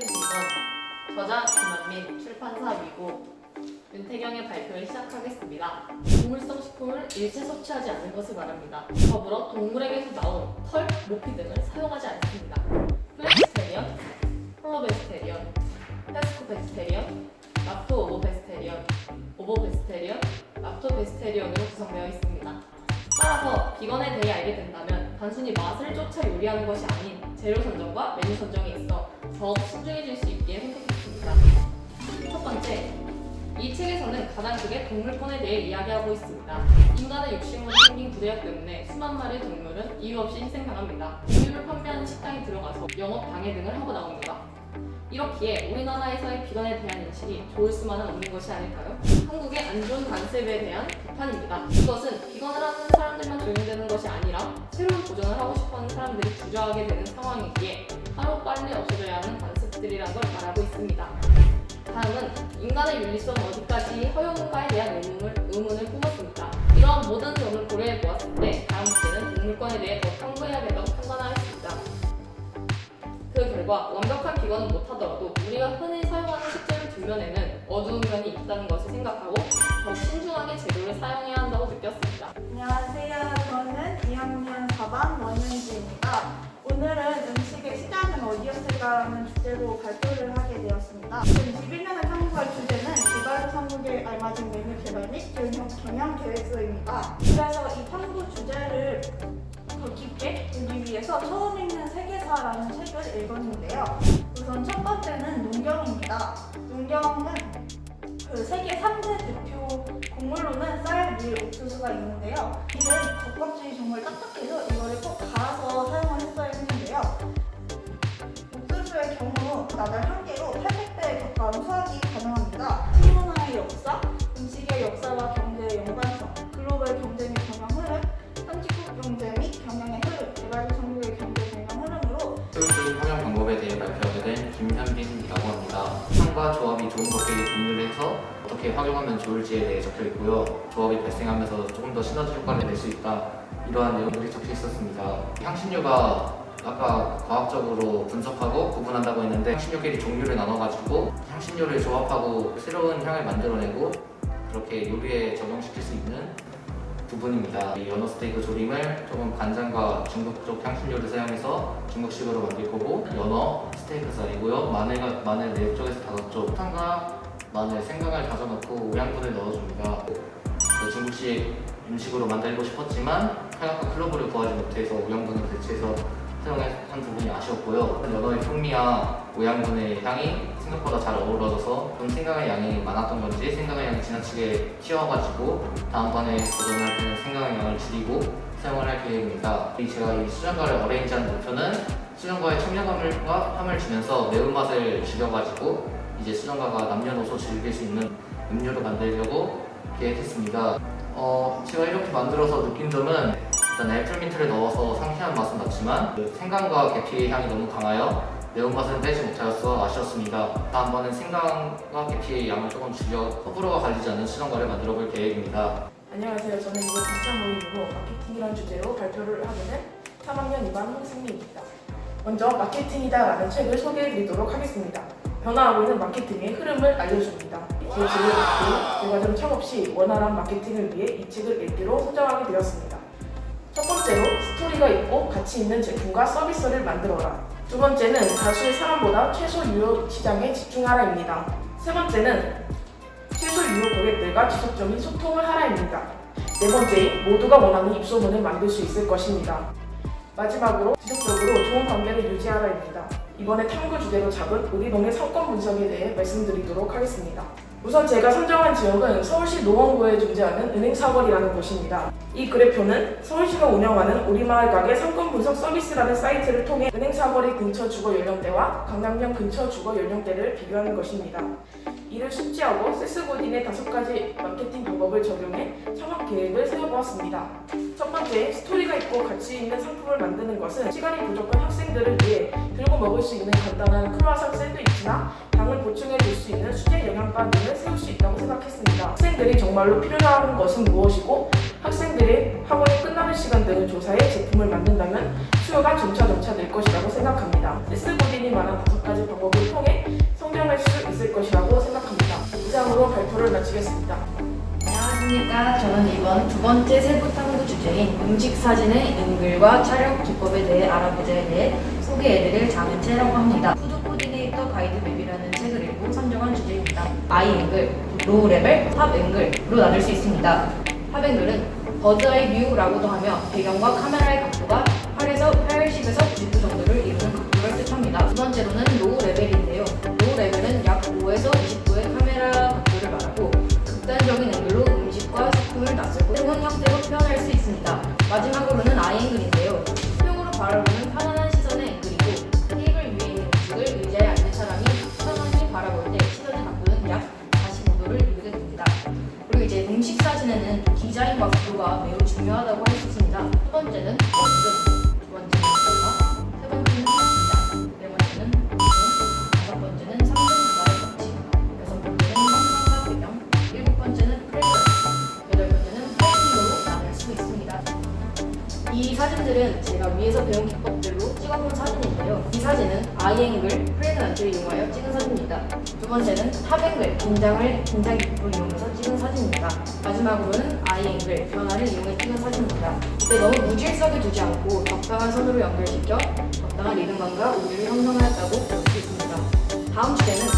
비건 저자 김한민 출판사 미고 윤태경의 발표를 시작하겠습니다. 동물성 식품을 일체 섭취하지 않는 것을 말합니다. 더불어 동물에게서 나온 털, 모피 등을 사용하지 않습니다. 플렉스테리언, 홀로베스테리언, 페스코베스테리언, 랍토오보베스테리언, 오보베스테리언, 랍토베스테리언으로 구성되어 있습니다. 따라서 비건에 대해 알게 된다면 단순히 맛을 쫓아 요리하는 것이 아닌 재료 선정과 메뉴 선정에 있어 더욱 신중해질 수 있게 선택했습니다. 첫 번째, 이 책에서는 가장 크게 동물권에 대해 이야기하고 있습니다. 인간의 욕심으로 생긴 구대역 때문에 수만 마리의 동물은 이유 없이 희생당합니다. 우유를 판매하는 식당에 들어가서 영업 방해 등을 하고 나옵니다. 이렇기에 우리나라에서의 비건에 대한 인식이 좋을 수만은 없는 것이 아닐까요? 한국의 안 좋은 관습에 대한 비판입니다. 이것은 비건을 하는 사람들만 적용되는 것이 아니라 새로운 도전을 하고 싶어하는 사람들이 주저하게 되는 상황이기에 하루 빨리 없어져야 하는 관습들이란 걸 말하고 있습니다. 다음은 인간의 윤리성 어디까지 허용인가에 대한 의문을, 의문을 품었습니다. 이러한 모든 점을 고려해 보았을 때 다음 주제는 동물권에 대해 더 탐구해야겠다고 판단하였습니다. 그 결과 완벽한 비건은 못하더라도 우리가 흔히 사용하는 식재료 뒷면에는 어두운 면이 있다는 것을 생각하고 더 신중하게 재료를 사용해야 한다고 느꼈습니다. 안녕하세요. 저는 2학년 4반 원윤지입니다. 오늘은 음식의 시작은 어디였을까 라는 주제로 발표를 하게 되었습니다. 21년을 탐구할 주제는 개발도상국에 알맞은 메뉴 개발 및 경영 계획서입니다. 그래서 이 탐구 주제를 더 깊게 보기 위해서 처음 읽는 세계사라는 책을 읽었는데요. 우선 첫 번째는 농경입니다. 농경은 그 세계 3대 대표 곡물로는 쌀, 밀, 옥수수가 있는데요. 이는 겉껍질이 정말 딱딱해서 이거를 꼭 갈아서 사용을 했어야 했는데요. 옥수수의 경우 나달 한 개로 800배에 가까운 수확이 가능합니다. 식문화의 역사, 음식의 역사와 어떻게 활용하면 좋을지에 대해 적혀 있고요. 조합이 발생하면서 조금 더 시너지 효과를 낼 수 있다. 이러한 내용들이 적혀 있었습니다. 향신료가 아까 과학적으로 분석하고 구분한다고 했는데 향신료끼리 종류를 나눠가지고 향신료를 조합하고 새로운 향을 만들어내고 그렇게 요리에 적용시킬 수 있는 부분입니다. 이 연어 스테이크 조림을 조금 간장과 중국적 향신료를 사용해서 중국식으로 만들 거고 연어 스테이크 살이고요. 마늘과 마늘 네 쪽에서 다섯 쪽, 설탕과 마늘, 생강을 다져 넣고 오양분을 넣어줍니다. 그 중국식 음식으로 만들고 싶었지만 칼각과 클로브를 구하지 못해서 오양분을 대체해서 사용한 부분이 아쉬웠고요. 연어의 풍미와 오양분의 향이 생각보다 잘 어우러져서 좀 생강의 양이 많았던 건지 생강의 양이 지나치게 튀어가지고 다음번에 도전할 때는 생강의 양을 줄이고 사용을 할 계획입니다. 이 제가 이 수정과를 어레인지한 목표는 수정과의 청량감과 함을 주면서 매운맛을 줄여가지고 이제 수정과가 남녀노소 즐길 수 있는 음료를 만들려고 계획했습니다. 어, 제가 이렇게 만들어서 느낀 점은 일단 애플민트를 넣어서 상쾌한 맛은 났지만 그 생강과 계피의 향이 너무 강하여 매운맛은 빼지 못하여서 아쉬웠습니다. 다음번엔 생강과 계피의 양을 조금 줄여 호불호가 갈리지 않는 수정과를 만들어 볼 계획입니다. 안녕하세요. 저는 이번 2차 모임으로 마케팅이라는 주제로 발표를 하게 된 3학년 2반 홍승미입니다. 먼저 마케팅이다 라는 책을 소개해 드리도록 하겠습니다. 변화하고 있는 마케팅의 흐름을 알려줍니다. 제 책을 읽고 제가 좀 철없이 원활한 마케팅을 위해 이 책을 읽기로 선정하게 되었습니다. 첫 번째로 스토리가 있고 가치 있는 제품과 서비스를 만들어라. 두 번째는 다수의 사람보다 최소 유효 시장에 집중하라입니다. 세 번째는 최소 유효 고객들과 지속적인 소통을 하라입니다. 네 번째인 모두가 원하는 입소문을 만들 수 있을 것입니다. 마지막으로 지속적으로 좋은 관계를 유지하라입니다. 이번에 탐구 주제로 잡은 우리 동네 상권 분석에 대해 말씀드리도록 하겠습니다. 우선 제가 선정한 지역은 서울시 노원구에 존재하는 은행사거리라는 곳입니다. 이 그래프는 서울시가 운영하는 우리마을 가게 상권 분석 서비스라는 사이트를 통해 은행사거리 근처 주거 연령대와 강남역 근처 주거 연령대를 비교하는 것입니다. 이를 숙지하고 세스고딘의 다섯 가지 마케팅 방법을 적용해 창업 계획을 세워보았습니다. 첫 번째, 스토리가 있고 가치 있는 상품을 만드는 것은 시간이 부족한 학생들을 위해 들고 먹을 수 있는 간단한 크루아상 샌드위치나 당을 보충해 줄 수 있는 수제 영양바 등을 세울 수 있다고 생각했습니다. 학생들이 정말로 필요한 것은 무엇이고 학생들이 학원이 끝나는 시간 등을 조사해 제품을 만든다면 수요가 점차점차 늘 것이라고 생각합니다. S고딘이 말한 다섯 가지 방법을 통해 이상으로 발표를 마치겠습니다. 안녕하십니까. 저는 이번 두 번째 세부 탐구 주제인 음식 사진의 은글과 촬영 기법에 대해 알아보자에 대해 소개해드릴 장은채라고 합니다. 푸드 코디네이터 가이드 맵이라는 책을 읽고 선정한 주제입니다. 아이 앵글, 로우 레벨, 탑 앵글로 나눌 수 있습니다. 탑 앵글은 버드아이 뷰라고도 하며 배경과 카메라의 각도가 8에서 80에서 90도 정도를 이루는 각도를 뜻합니다. 두 번째로는 로우 레벨인데요. 마지막으로는 아이앵글인데요. 수평으로 바라보는 편안한 시선의 앵글이고 테이블 위에 있는 음식을 의자에 앉은 사람이 편안히 바라볼 때 시선의 각도는 약 45도를 이루게 됩니다. 그리고 이제 음식 사진에는 사진들은 제가 위에서 배운 기법들로 찍어본 사진인데요. 이 사진은 아이앵글 프레그런트를 이용하여 찍은 사진입니다. 두 번째는 탑앵글 긴장을 긴장 기법을 이용해서 찍은 사진입니다. 마지막으로는 아이앵글 변화를 이용해 찍은 사진입니다. 이때 너무 무질서하게 두지 않고 적당한 선으로 연결시켜 적당한 리듬감과 우주를 형성하였다고 볼 수 있습니다. 다음 주제는